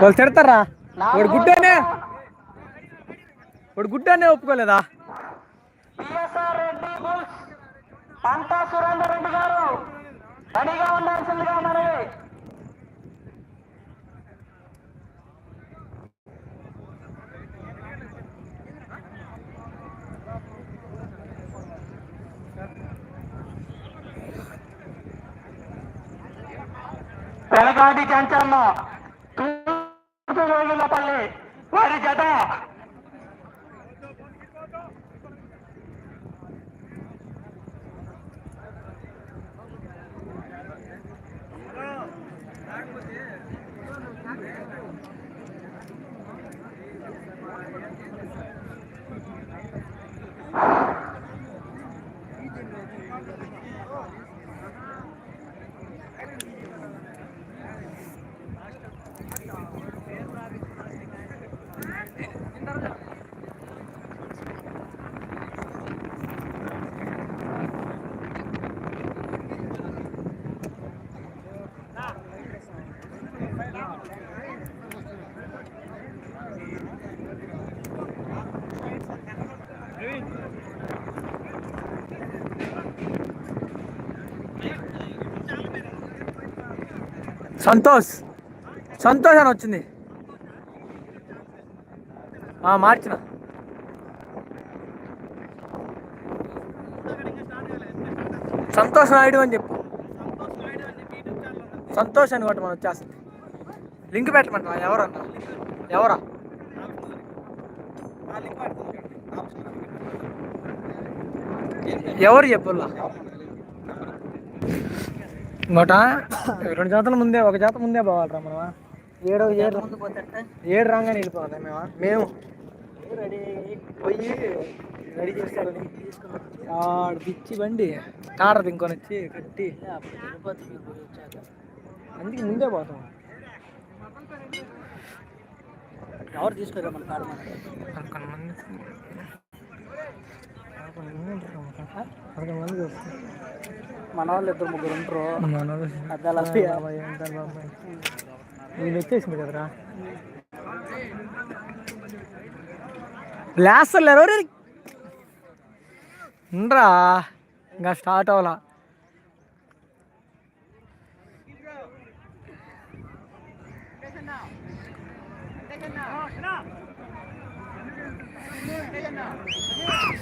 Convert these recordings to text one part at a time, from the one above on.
వాళ్ళు తిడతారా? వాడు గుడ్డనే. వాడు గుడ్డనే ఒప్పుకోలేదా? పంతా సురేందర్ రెడ్డి గారు. రెడీగా ఉండాల్సిందిగా మనవి. వెనకాటి చెంచమ్మ பள்ளி. ஒரு ஜதா సంతోష్. సంతోష్ అని వచ్చింది. మార్చిన. సంతోష్ నాయుడు అని చెప్పు. సంతోష్ అని కొట్ట మనం వచ్చేస్తుంది. లింక్ పెట్టమంటా ఎవరన్నా ఎవరా? ఎవరు చెప్పుల్లా? ఇంకోట? రెండు జాతల ముందే ఒక జాత ముందే పోవాలిరా మనమా? ఏడో ఏడు ఏడు రాగానే వెళ్ళిపోవాలి మేమా? మేము? పోయి రెడీ బండి కాడది ఇంకొని వచ్చి కట్టి. అందుకే ముందే పోతాం. ఎవరు తీసుకోరా మన కారు కొంతమంది. కొంతమంది చూస్తారు మన వాళ్ళు ఇద్దరు ముగ్గురు ఉంటారు. వీళ్ళు వచ్చేసింది కదరా? లేస్తారు ఎవరు ఉండరా. ఇంకా స్టార్ట్ అవ్వాలా?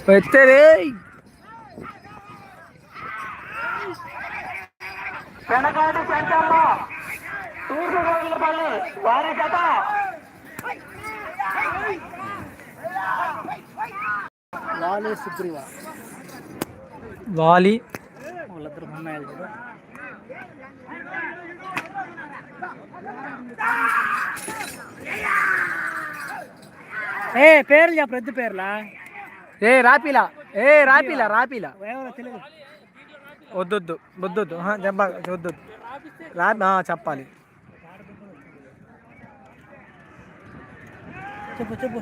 వచ్చేది వెనకాటి చెంచమ్మ. తూర్పు వేగులపల్లి వారి జత. లాలే సుగ్రీవ. వాలి. వాళ్ళిద్దరు అమ్మాయిలు చూడు ఏ పేర్లు చెప్పు రద్దు పేర్లా? ఏ రాపిలా. ఏ రాపిలా రాపిలా. ఎవరో తెలియదు వద్దొద్దు. వద్దొద్దు. ఆహా, చెప్ప వద్దొద్దు. రా ఆ, చెప్పాలి. చెప్పు చెప్పు.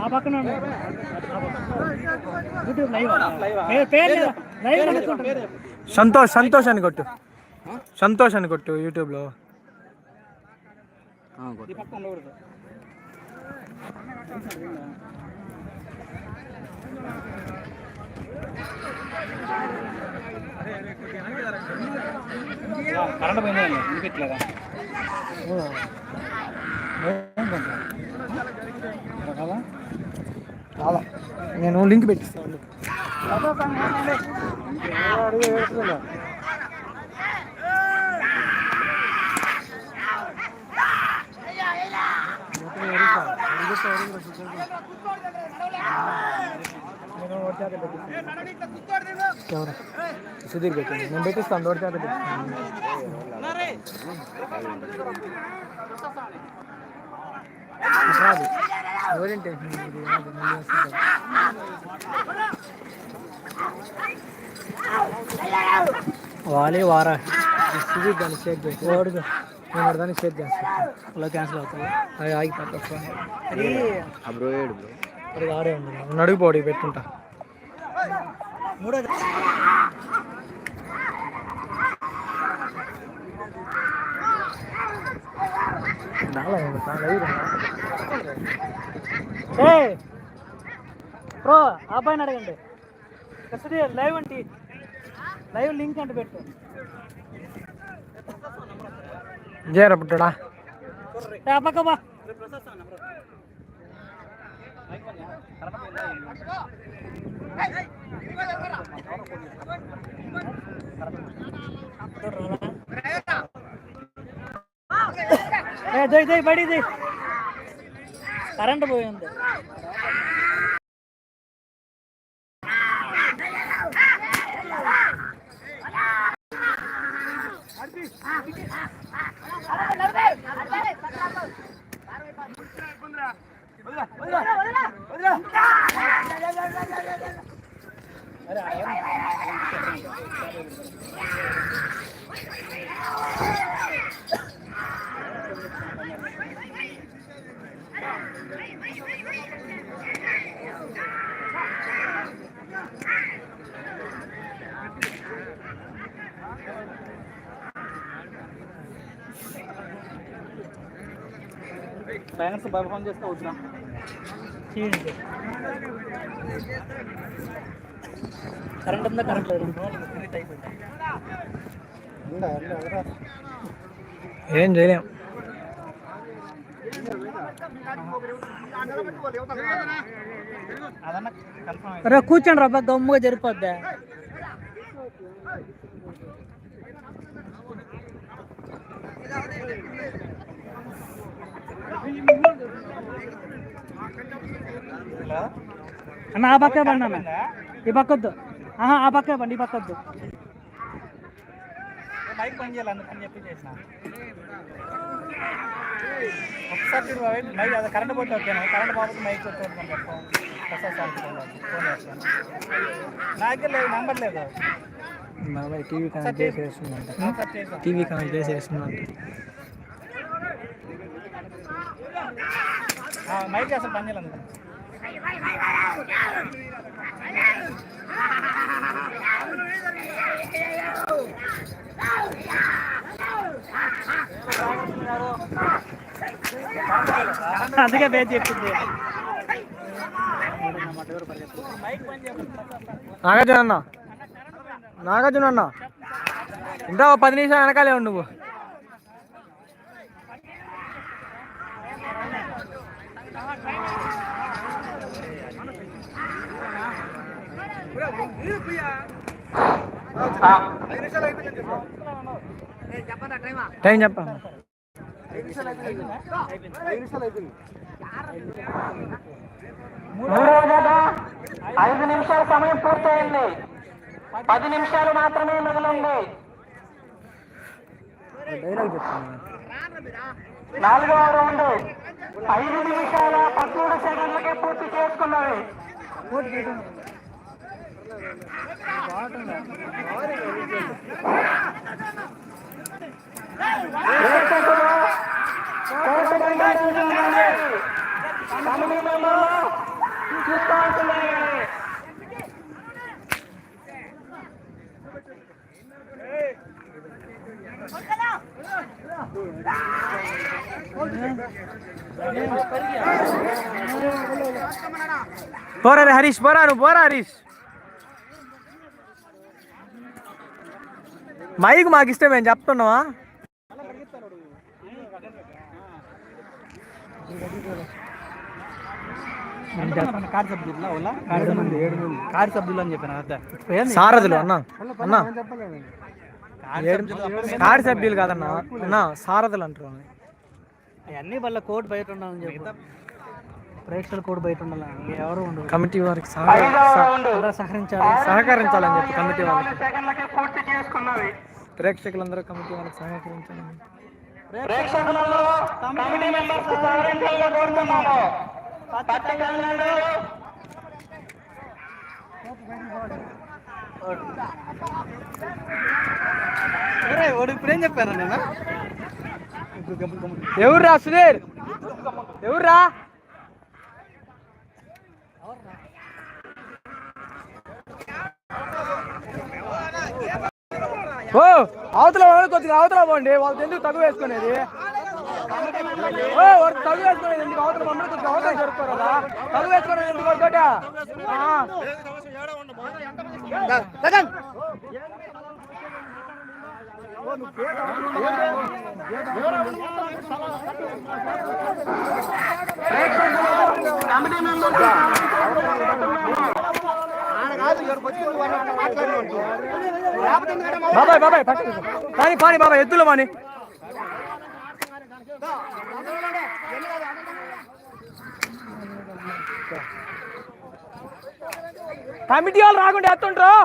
ఆ పక్కన. సంతోష్ సంతోష్ అని కొట్టు. సంతోష్ అని కొట్టు యూట్యూబ్లో. ఈ పక్కన ఉండకూడదు. కరెంట్ పోయిందా వినిపించలేదా చాలా నేను లింక్ పెట్టిస్తాను ఎవరు సుధీర్ పెట్టండి నేను పెట్టిస్తాను దొరికితే పెట్టిస్తాను ఇటు రాదు ఓరియంటేషన్ వాలే వారా దాన్ని షేర్ చేసి ఓడుగా నేను దాన్ని షేర్ చేస్తాను అలా క్యాన్సిల్ అవుతుంది అది ఆగిపోతా ఫోన్ అది బ్రో ఏడు బ్రో అది ఆడే ఉంది నడుగుపోడి పెట్టుకుంటా మూడో బ్రో ఆ అబ్బాయిని అడగండి. లైవ్ అంటే లైవ్ లింక్ అంటే పెట్టు జయరా పుట్టడా ఏ, ఆ పక్క బా ఏ జై జై బడి జై కరెంట్ పోయింది ఫ్యాన్స్ పర్ఫామ్ చేస్తే వద్దురా చేయండి కరెంట్ ఉందా కరెంట్ లేదు ఏం చేయలేం అదన్నా కన్ఫర్మ్ రా కూర్చోండి రా గమ్ముగా జరిపోద్దా అన్న ఆ పక్కే బండి అన్న ఈ పక్కొద్దు. ఆహా ఆ పక్కే బండి ఈ పక్కొద్దు. మైక్ పని చేయాలి అందుకని చెప్పి చేసిన. ఒకసారి చూడు మైక్ అది కరెంట్ పోతే వచ్చాను కరెంట్ పోతే మైక్ వచ్చేది ఫోన్ ఫోన్ చేస్తాను నా దగ్గర లేదు నెంబర్ లేదు. టీవీ కనెక్ట్ ఒకసారి చేసాను టీవీ కనెక్ట్ చేసేస్తుందంట మైక్ అసలు పని చేయాలి అందుకే పేరు చెప్పింది. నాగార్జున అన్న నాగార్జున అన్న ఇంకా పది నిమిషాలు వెనకాలే ఉండు నువ్వు. టైం చెప్ప ఐదు నిమిషాల సమయం పూర్తయింది. పది నిమిషాలు మాత్రమే మిగిలింది. నాలుగవ రౌండ్ ఐదు నిమిషాల పదమూడు సెకండ్లకే పూర్తి చేసుకున్నది. ప్రేక్షకులు కోర్టు బంగారం చూడాలి. కమిటీ మెంబర్లు చూసుకోవాల్సిందే పోరా రే హరీష్ పోరా నువ్వు పోరా హరీష్ మైక్ మాకు ఇష్టం మేము చెప్తున్నావా? కార్ సబ్జెక్టులా అని చెప్పాను సారథులు అన్న అన్న. కార్ ఏడు- కాడి సభ్యులు కాదన్న అన్న సారథులు అంటారు వాళ్ళని. వాళ్ళ కోర్టు బయట ఉండాలని చెప్పి. ప్రేక్షకుల కోడ్ బయట ఉండాలి? ఎవరు ఉండరు కమిటీ వారికి సహకరించాలి. సహకరించాలని చెప్పి కమిటీ వాళ్ళకి. ప్రేక్షకులందరూ కమిటీ వాళ్ళకి సహకరించాలని. వాడు ఇప్పుడు ఏం చెప్పాను నేను ఎవర్రా సుధీర్? ఎవర్రా? ఓ అవతల వాళ్ళు కొద్దిగా అవతల పోండి వాళ్ళకి ఎందుకు తగు వేసుకునేది ఓ వాడు తగు వేసుకునేది ఎందుకు అవతల మమ్మల్ని కొద్దిగా అవతల జరుపుకోరు కదా తగు వేసుకునేది ఎందుకు ఆ. బాబాయ్ బాబాయ్ కానీ పాని బాబాయ్ ఎద్దులు మాని. కమిటీ వాళ్ళు రాకుండా ఎత్తుంటారు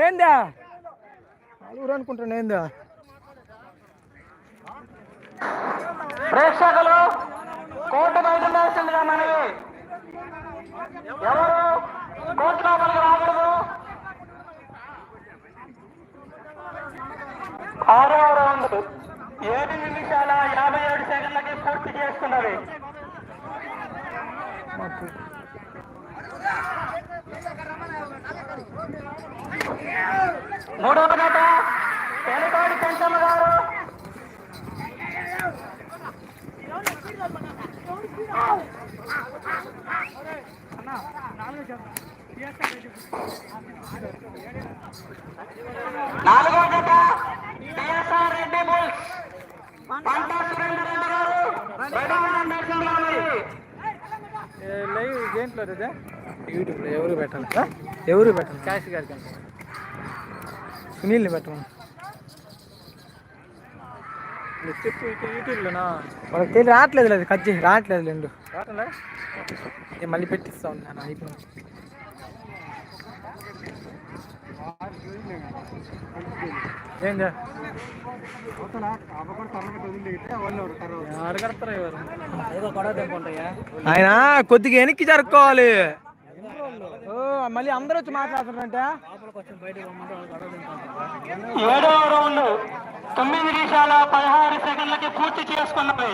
ఏందా? నలుగురు అనుకుంటాను ఏందా? ప్రేక్షకులు కోర్టు బయట ఉండాల్సిందిగా మనవి. ఎవరు కోర్టు లోపలికి రాకూడదు ఆరో రౌండ్ ఏడు నిమిషాల యాభై ఏడు సెకండ్లకి పూర్తి చేసుకున్నది మూడవ గత పెనకాడి పెంచమ్మ గారు Oh, నాలుగో జత టిఎస్ఆర్ రెడ్డి బుల్స్. పంట సురేందర్ రెడ్డి గారు. బయటవాడ నరసింహరావు లైవ్ దేంట్లో ఇదే యూట్యూబ్లో ఎవరు పెట్టాలి ఎవరు పెట్టాలి క్యాష్ గారికి సునీల్ని పెట్టమని. చెప్పు యూట్యూబ్లోనా? వాళ్ళకి తెలియదు రావట్లేదు లేదు కట్ చేసి రావట్లేదు? లేండు నేను మళ్ళీ పెట్టిస్తా ఉన్నాను అయిపోయింది ఏందా ఆయన కొద్దిగా వెనక్కి జరుపుకోవాలి మళ్ళీ అందరూ వచ్చి మాట్లాడుతున్నారంటే. ఏడవ రౌండ్ తొమ్మిది నిమిషాల పదహారు సెకండ్లకి పూర్తి చేసుకున్నవి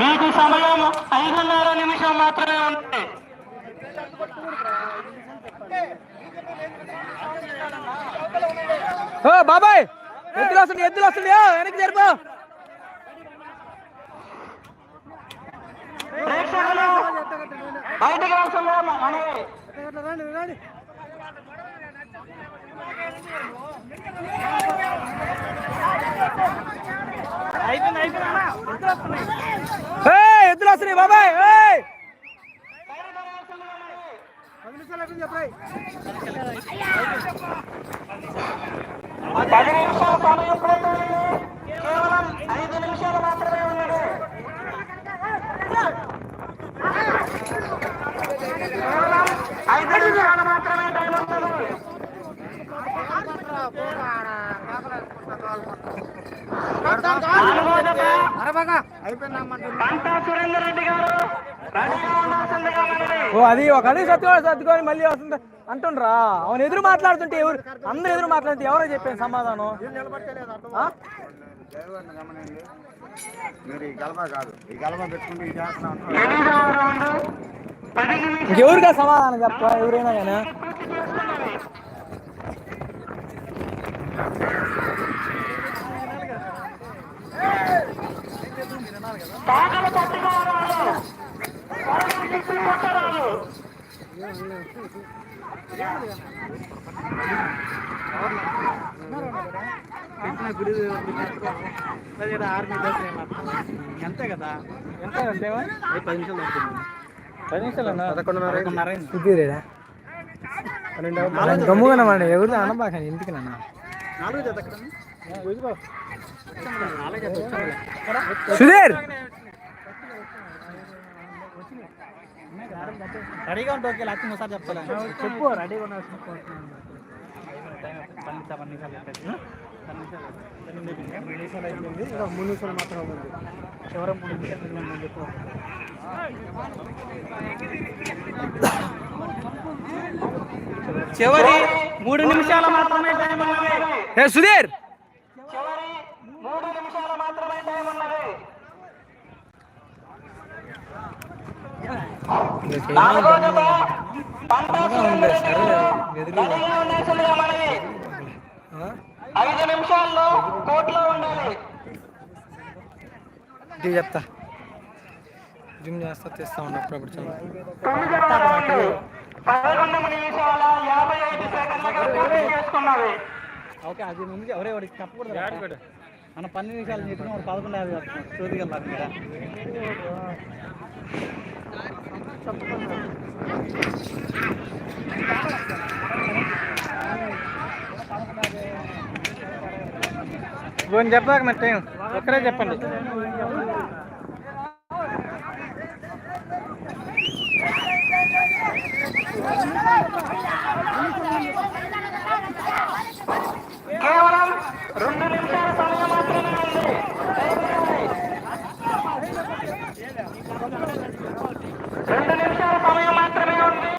మీకు సమయం ఐదున్నర నిమిషం మాత్రమే ఉంది. బాబాయ్! ఎద్దులు వస్తుంది ఎద్దులు వస్తుంది వెనక్కి జరుపు. ప్రేక్షకులు బయటకు మనవి ఏయ్, ఎద్దులు వస్తున్నాయి. బాబాయ్. పది నిమిషాల సమయం పోయింది. కేవలం ఐదు నిమిషాలు మాత్రమే ఉన్నది కేవలం ఐదు నిమిషాలు మాత్రమే టైం ఉన్నది నాలుగో జత పంటా సురేందర్ రెడ్డి గారు రెడీగా ఉండాల్సిందిగా మనవి. ఓ అది ఒక అది సత్తుకొని సర్దుకొని మళ్ళీ వస్తుంది. అంటుండ్రా. అవును ఎదురు మాట్లాడుతుంటే ఎవరు అందరు ఎదురు మాట్లాడితే ఎవరో చెప్పాను సమాధానం. ఇంకెవరిగా సమాధానం చెప్తా ఎవరైనా కానీ పట్టుకోవాలి. అంతే కదా ఎంత పది నిమిషాలు పది నిమిషాలు పదకొండున్నర ఎవరు అనబాకండి ఇంటికి నాన్న. సుధీర్ రెడీగా ఉంటే ఓకే లేకపోతే ఒకసారి చెప్పాలి చెప్పు రెడీగా నిమిషాలు మూడు నిమిషాలు మాత్రం ఉంది చివరి మూడు నిమిషాలు మిగిలిందని చెప్పు చివరి మూడు నిమిషాలు మాత్రమే టైం సుధీర్ చివరి నాలుగో జత పంట సురేందర్ రెడ్డి గారు రెడీగా ఉండాల్సిందిగా మనవి ఐదు నిమిషాల్లో కోర్టులో ఉండాలి ఇది చెప్తా. జిమ్ చేస్తా తెస్తా ఉన్నా ఓకే అది ముందు ఎవరే వాడికి చెప్పకూడదు మన పన్నెండు నిమిషాలు చెప్పిన వాడు పదకొండు యాభై చోదికెళ్ళాలి మీరు ఇవన్నీ చెప్పాక మరి టైం ఒక్కరే చెప్పండి కేవలం రెండు నిమిషాల సమయం మాత్రమే ఉంది రెండు నిమిషాల సమయం మాత్రమే ఉంది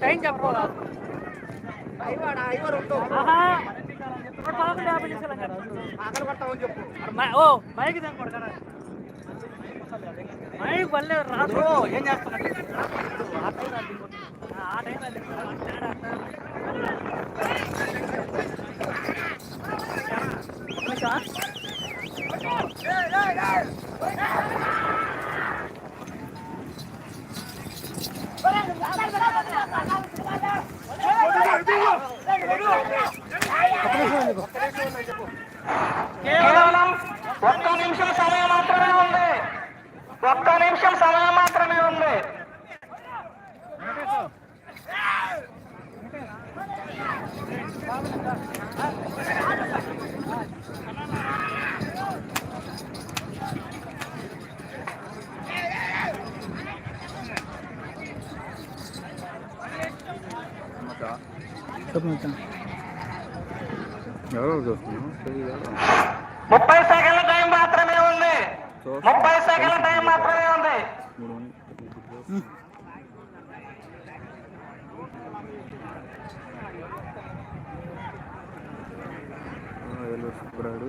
టైం చెప్పరా ఓ మైక్ మైక్ వల్లే రాదు ఏం చేస్తున్నా ఆ టైం కేవలం ఒక్క నిమిషం సమయం మాత్రమే ఉంది ఒక్క నిమిషం సమయం మాత్రమే ఉంది ఎవరో చూస్తున్నాం ముప్పై సెకండ్ల టైం మాత్రమే ఉంది ముప్పై సెకండ్ల టైం మాత్రమే ఉంది. సుబ్రాడు